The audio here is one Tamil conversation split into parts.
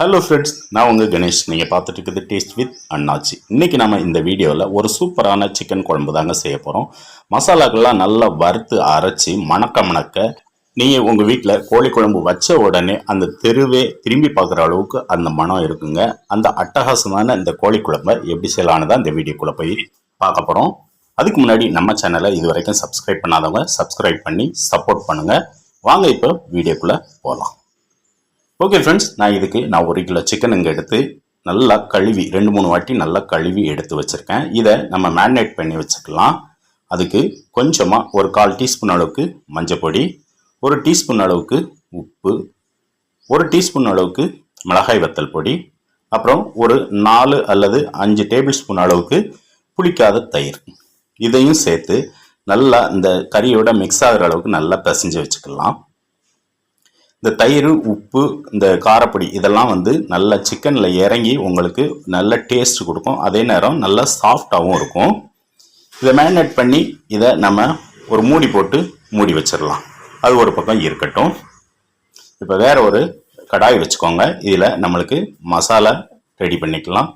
ஹலோ ஃப்ரெண்ட்ஸ் நான் உங்கள் கணேஷ். நீங்கள் பார்த்துட்டு இருக்குது டேஸ்ட் வித் அண்ணாச்சி. இன்றைக்கி நம்ம இந்த வீடியோவில் ஒரு சூப்பரான சிக்கன் குழம்பு தாங்க செய்ய போகிறோம் மசாலாக்கள்லாம் நல்லா வறுத்து அரைச்சி மணக்க மணக்க நீங்கள் உங்கள் வீட்டில் கோழி குழம்பு வச்ச உடனே அந்த தெருவே திரும்பி பார்க்குற அளவுக்கு அந்த மனம் இருக்குங்க. அந்த அட்டகாசமான இந்த கோழி குழம்பை எப்படி செய்யலான்னு தான் இந்த வீடியோக்குள்ளே போய் பார்க்க போகிறோம் அதுக்கு முன்னாடி நம்ம சேனலை இது வரைக்கும் சப்ஸ்கிரைப் பண்ணாதவங்க சப்ஸ்கிரைப் பண்ணி சப்போர்ட் பண்ணுங்கள் வாங்க இப்போ வீடியோக்குள்ளே போகலாம் ஓகே ஃப்ரெண்ட்ஸ் நான் இதுக்கு நான் ஒரு கிலோ சிக்கன் இங்கே எடுத்து நல்லா கழுவி ரெண்டு மூணு வாட்டி நல்லா கழுவி எடுத்து வச்சுருக்கேன். இதை நம்ம மேரினேட் பண்ணி வச்சுக்கலாம். அதுக்கு கொஞ்சமாக ஒரு கால் டீஸ்பூன் அளவுக்கு மஞ்சள் பொடி ஒரு டீஸ்பூன் அளவுக்கு உப்பு ஒரு டீஸ்பூன் அளவுக்கு மிளகாய் வத்தல் பொடி அப்புறம் ஒரு நாலு அல்லது அஞ்சு டேபிள் ஸ்பூன் அளவுக்கு புளிக்காத தயிர். இதையும் சேர்த்து நல்லா இந்த கறியோட மிக்ஸ் ஆகிற அளவுக்கு நல்லா பிசைஞ்சு வச்சுக்கலாம். இந்த தயிர் உப்பு இந்த காரப்பொடி இதெல்லாம் வந்து நல்லா சிக்கனில் இறங்கி உங்களுக்கு நல்ல டேஸ்ட் கொடுக்கும். அதே நேரம் நல்லா சாஃப்டாகவும் இருக்கும். இதை மேரினேட் பண்ணி இதை நம்ம ஒரு மூடி போட்டு மூடி வச்சிடலாம். அது ஒரு பக்கம் இருக்கட்டும். இப்போ வேற ஒரு கடாய் வச்சுக்கோங்க. இதில் நம்மளுக்கு மசாலா ரெடி பண்ணிக்கலாம்.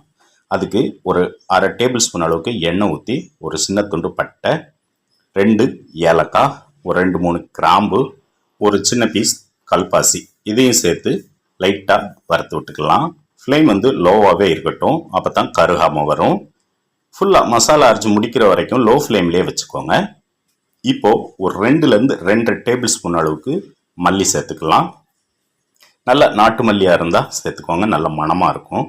அதுக்கு ஒரு அரை டேபிள் ஸ்பூன் அளவுக்கு எண்ணெய் ஊற்றி ஒரு சின்ன துண்டு பட்டை ரெண்டு ஏலக்காய் ஒரு ரெண்டு மூணு கிராம்பு ஒரு சின்ன பீஸ் கல்பாசி. இதையும் சேர்த்து லைட்டாக வறுத்து விட்டுக்கலாம். ஃப்ளேம் வந்து லோவாகவே இருக்கட்டும். அப்போ தான் கருகாமல் வரும் ஃபுல்லாக மசாலா அரைச்சி முடிக்கிற வரைக்கும் லோ ஃப்ளேம்லேயே வச்சுக்கோங்க. இப்போது ஒரு ரெண்டுலேருந்து ரெண்டரை டேபிள் ஸ்பூன் அளவுக்கு மல்லி சேர்த்துக்கலாம். நல்ல நாட்டு மல்லியாக இருந்தால் சேர்த்துக்கோங்க. நல்ல மணமாக இருக்கும்.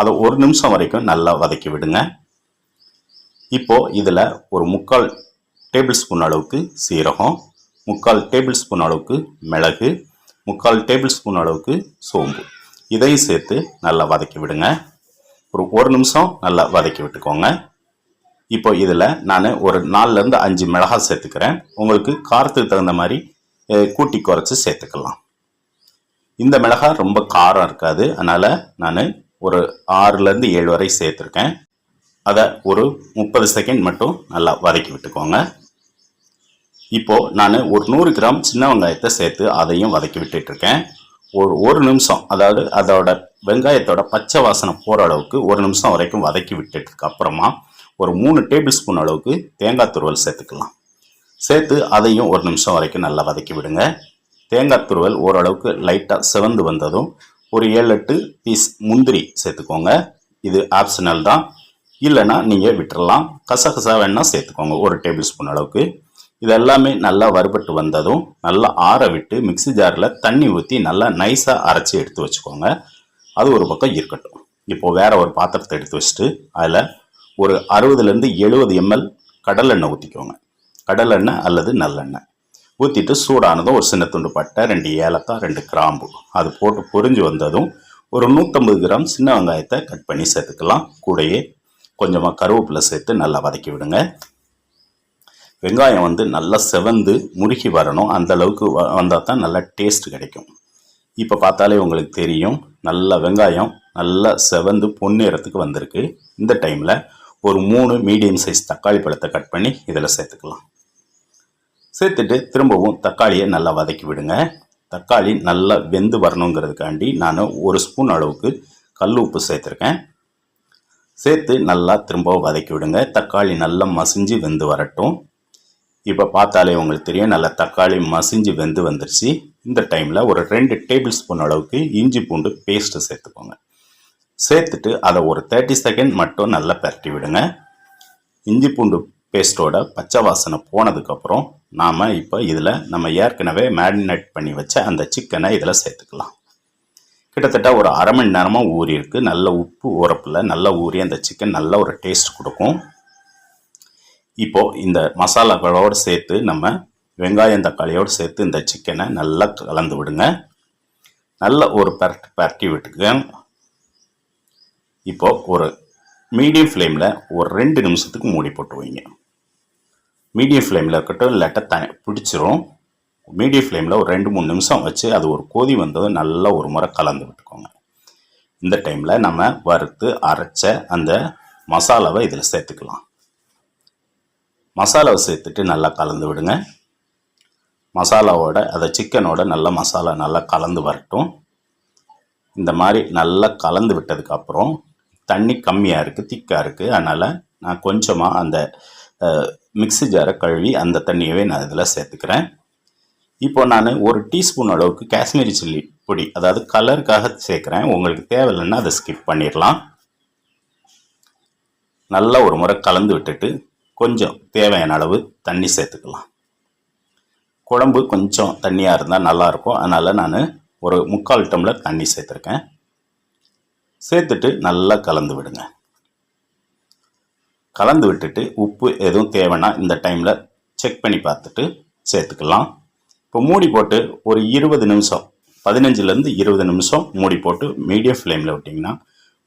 அதை ஒரு நிமிஷம் வரைக்கும் நல்லா வதக்கி விடுங்க. இப்போது இதில் ஒரு முக்கால் டேபிள் ஸ்பூன் அளவுக்கு சீரகம் முக்கால் டேபிள் ஸ்பூன் அளவுக்கு மிளகு முக்கால் டேபிள் ஸ்பூன் அளவுக்கு சோம்பு. இதையும் சேர்த்து நல்லா வதக்கி விடுங்க. ஒரு ஒரு நிமிஷம் நல்லா வதக்கி விட்டுக்கோங்க. இப்போ இதில் நான் ஒரு நாலுலேருந்து அஞ்சு மிளகாய் சேர்த்துக்கிறேன். உங்களுக்கு காரத்துக்கு தகுந்த மாதிரி கூட்டி குறைச்சி சேர்த்துக்கலாம். இந்த மிளகாய் ரொம்ப காரம் இருக்காது. அதனால் நான் ஒரு ஆறுலேருந்து ஏழு வரை சேர்த்துருக்கேன். அதை ஒரு முப்பது செகண்ட் மட்டும் நல்லா வதக்கி விட்டுக்கோங்க. இப்போ நான் ஒரு நூறு கிராம் சின்ன வெங்காயத்தை சேர்த்து அதையும் வதக்கி விட்டுட்டு இருக்கேன் ஒரு ஒரு நிமிஷம் அதாவது அதோட வெங்காயத்தோட பச்சை வாசனை போகிற அளவுக்கு ஒரு நிமிஷம் வரைக்கும் வதக்கி விட்டுட்டதுக்கு அப்புறமா ஒரு மூணு டேபிள் ஸ்பூன் அளவுக்கு தேங்காய் துருவல் சேர்த்துக்கலாம். சேர்த்து அதையும் ஒரு நிமிஷம் வரைக்கும் நல்லா வதக்கி விடுங்க. தேங்காய் துருவல் ஓரளவுக்கு லைட்டாக சிவந்து வந்ததும் ஒரு ஏழு எட்டு பீஸ் முந்திரி சேர்த்துக்கோங்க. இது ஆப்ஷனல் தான். இல்லைன்னா நீங்கள் விட்டுறலாம். கசகசா வேணால் சேர்த்துக்கோங்க ஒரு டேபிள் ஸ்பூன் அளவுக்கு. இது எல்லாமே நல்லா வறுபட்டு வந்ததும் நல்லா ஆற விட்டு மிக்ஸி ஜாரில் தண்ணி ஊற்றி நல்லா நைஸாக அரைச்சி எடுத்து வச்சுக்கோங்க. அது ஒரு பக்கம் இருக்கட்டும். இப்போது வேற ஒரு பாத்திரத்தை எடுத்து வச்சுட்டு அதில் ஒரு அறுபதுலேருந்து எழுபது எம்எல் கடலெண்ணெய் ஊற்றிக்கோங்க கடலெண்ணெய் அல்லது நல்லெண்ணெய். ஊற்றிட்டு சூடானதும் ஒரு சின்ன துண்டு பட்டை ரெண்டு ஏலக்காய் ரெண்டு கிராம்பு. அது போட்டு பொறிஞ்சு வந்ததும் ஒரு நூற்றம்பது கிராம் சின்ன வெங்காயத்தை கட் பண்ணி சேர்த்துக்கலாம். கூடையே கொஞ்சமாக கருவேப்பிலை சேர்த்து நல்லா வதக்கி விடுங்க. வெங்காயம் வந்து நல்லா செவந்து முறுகி வரணும். அந்த அளவுக்கு வந்தால் தான் நல்லா டேஸ்ட் கிடைக்கும். இப்போ பார்த்தாலே உங்களுக்கு தெரியும். நல்ல வெங்காயம் நல்லா செவந்து பொன்னிறத்துக்கு வந்திருக்கு. இந்த டைமில் ஒரு மூணு மீடியம் சைஸ் தக்காளி பழத்தை கட் பண்ணி இதில் சேர்த்துக்கலாம். சேர்த்துட்டு திரும்பவும் தக்காளியை நல்லா வதக்கி விடுங்க. தக்காளி நல்லா வெந்து வரணுங்கிறதுக்காண்டி நான் ஒரு ஸ்பூன் அளவுக்கு கல் உப்பு சேர்த்துருக்கேன். சேர்த்து நல்லா திரும்பவும் வதக்கி விடுங்க. தக்காளி நல்லா மசிஞ்சு வெந்து வரட்டும். இப்போ பார்த்தாலே உங்களுக்கு தெரியும் நல்லா தக்காளி மசிஞ்சு வெந்து வந்துருச்சு. இந்த டைமில் ஒரு ரெண்டு டேபிள் ஸ்பூன் அளவுக்கு இஞ்சி பூண்டு பேஸ்ட்டு சேர்த்துக்கோங்க. சேர்த்துட்டு அதை ஒரு தேர்ட்டி செகண்ட் மட்டும் நல்லா பரட்டி விடுங்க. இஞ்சி பூண்டு பேஸ்ட்டோட பச்சை வாசனை போனதுக்கப்புறம் நாம் இப்போ இதில் நம்ம ஏற்கனவே மேரினேட் பண்ணி வச்ச அந்த சிக்கனை இதில் சேர்த்துக்கலாம். கிட்டத்தட்ட ஒரு அரை மணி நேரமாக ஊறி இருக்குது நல்ல உப்பு உரப்பில் நல்லா ஊறி அந்த சிக்கன் நல்ல ஒரு டேஸ்ட் கொடுக்கும். இப்போ இந்த மசாலாக்களோடு சேர்த்து நம்ம வெங்காயம் தக்காளியோடு சேர்த்து இந்த சிக்கனை நல்லா கலந்து விடுங்க. நல்ல ஒரு பரட்டி பரட்டி விட்டுங்க இப்போது ஒரு மீடியம் ஃப்ளேமில் ஒரு ரெண்டு நிமிஷத்துக்கு மூடி போட்டு வைங்க. மீடியம் ஃப்ளேமில் இருக்கட்டும் இல்லாட்டா த பிடிச்சிரும். மீடியம் ஃப்ளேமில் ஒரு ரெண்டு மூணு நிமிஷம் வச்சு அது ஒரு கொதி வந்ததும் நல்லா ஒரு முறை கலந்து விட்டுக்கோங்க. இந்த டைமில் நம்ம வறுத்து அரைச்ச அந்த மசாலாவை இதில் சேர்த்துக்கலாம். மசாலாவை சேர்த்துட்டு நல்லா கலந்து விடுங்க. மசாலாவோட அதை சிக்கனோட நல்லா மசாலா நல்லா கலந்து வரட்டும். இந்த மாதிரி நல்லா கலந்து விட்டதுக்கப்புறம் தண்ணி கம்மியாக இருக்குது திக்காக இருக்குது அதனால் நான் கொஞ்சமாக அந்த மிக்ஸி ஜாரை கழுவி அந்த தண்ணியவே நான் இதில் சேர்த்துக்கிறேன். இப்போ நான் ஒரு டீஸ்பூன் அளவுக்கு காஷ்மீரி சில்லி பொடி அதாவது கலருக்காக சேர்க்குறேன். உங்களுக்கு தேவையில்லைன்னா அதை ஸ்கிப் பண்ணிடலாம். நல்லா ஒரு முறை கலந்து விட்டுட்டு கொஞ்சம் தேவையான அளவு தண்ணி சேர்த்துக்கலாம். குழம்பு கொஞ்சம் தண்ணியாக இருந்தால் நல்லாயிருக்கும் அதனால் நான் ஒரு முக்கால் டம்ளர் தண்ணி சேர்த்துருக்கேன். சேர்த்துட்டு நல்லா கலந்து விடுங்க. கலந்து விட்டுட்டு உப்பு எதுவும் தேவைன்னா இந்த டைமில் செக் பண்ணி பார்த்துட்டு சேர்த்துக்கலாம். இப்போ மூடி போட்டு ஒரு இருபது நிமிஷம் பதினஞ்சுலேருந்து இருபது நிமிஷம் மூடி போட்டு மீடியம் ஃப்ளேமில் விட்டிங்கன்னா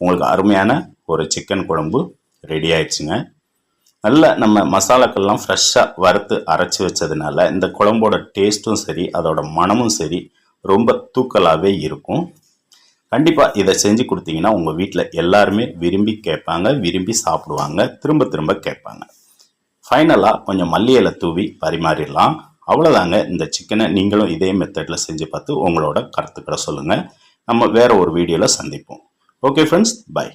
உங்களுக்கு அருமையான ஒரு சிக்கன் குழம்பு ரெடி ஆயிடுச்சுங்க. நல்ல நம்ம மசாலாக்கள்லாம் ஃப்ரெஷ்ஷாக வறுத்து அரைச்சி வச்சதுனால இந்த குழம்போட டேஸ்ட்டும் சரி அதோட மனமும் சரி ரொம்ப தூக்கலாகவே இருக்கும். கண்டிப்பாக இதை செஞ்சு கொடுத்தீங்கன்னா உங்கள் வீட்டில் எல்லாருமே விரும்பி கேட்பாங்க விரும்பி சாப்பிடுவாங்க திரும்ப திரும்ப கேட்பாங்க. ஃபைனலாக கொஞ்சம் மல்லி இலை தூவி பரிமாறிடலாம். அவ்வளோதாங்க இந்த சிக்கனை நீங்களும் இதே மெத்தடில் செஞ்சு பார்த்து உங்களோட கருத்துக்களை சொல்லுங்கள் நம்ம வேற ஒரு வீடியோவில் சந்திப்போம். Okay friends by